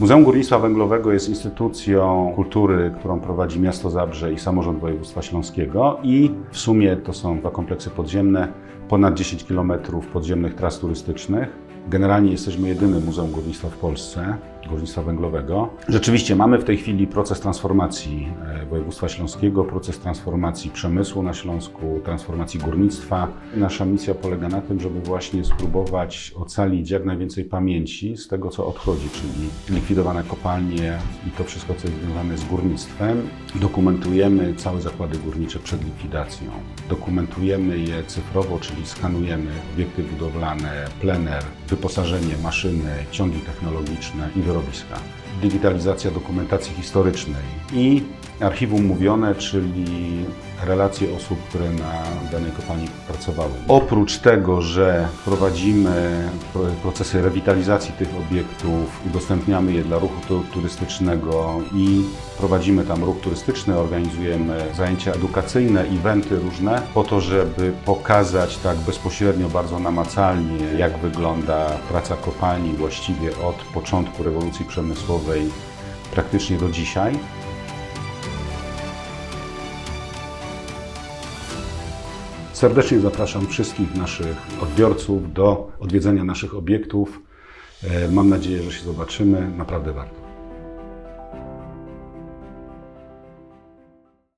Muzeum Górnictwa Węglowego jest instytucją kultury, którą prowadzi miasto Zabrze i samorząd województwa śląskiego i w sumie to są dwa kompleksy podziemne, ponad 10 km podziemnych tras turystycznych. Generalnie jesteśmy jedynym Muzeum Górnictwa w Polsce, górnictwa węglowego. Rzeczywiście mamy w tej chwili proces transformacji e, województwa śląskiego, proces transformacji przemysłu na Śląsku, transformacji górnictwa. Nasza misja polega na tym, żeby właśnie spróbować ocalić jak najwięcej pamięci z tego, co odchodzi, czyli likwidowane kopalnie i to wszystko, co jest związane z górnictwem. Dokumentujemy całe zakłady górnicze przed likwidacją. Dokumentujemy je cyfrowo, czyli skanujemy obiekty budowlane, plener, wyposażenie, maszyny, ciągi technologiczne i wyrobiska. Digitalizacja dokumentacji historycznej i archiwum mówione, czyli relacje osób, które na danej kopalni pracowały. Oprócz tego, że prowadzimy pro- procesy rewitalizacji tych obiektów, udostępniamy je dla ruchu tu- turystycznego i prowadzimy tam ruch turystyczny, organizujemy zajęcia edukacyjne, eventy różne, po to, żeby pokazać tak bezpośrednio, bardzo namacalnie, jak wygląda praca kopalni właściwie od początku rewolucji przemysłowej praktycznie do dzisiaj. Serdecznie zapraszam wszystkich naszych odbiorców do odwiedzenia naszych obiektów. E, Mam nadzieję, że się zobaczymy. Naprawdę warto.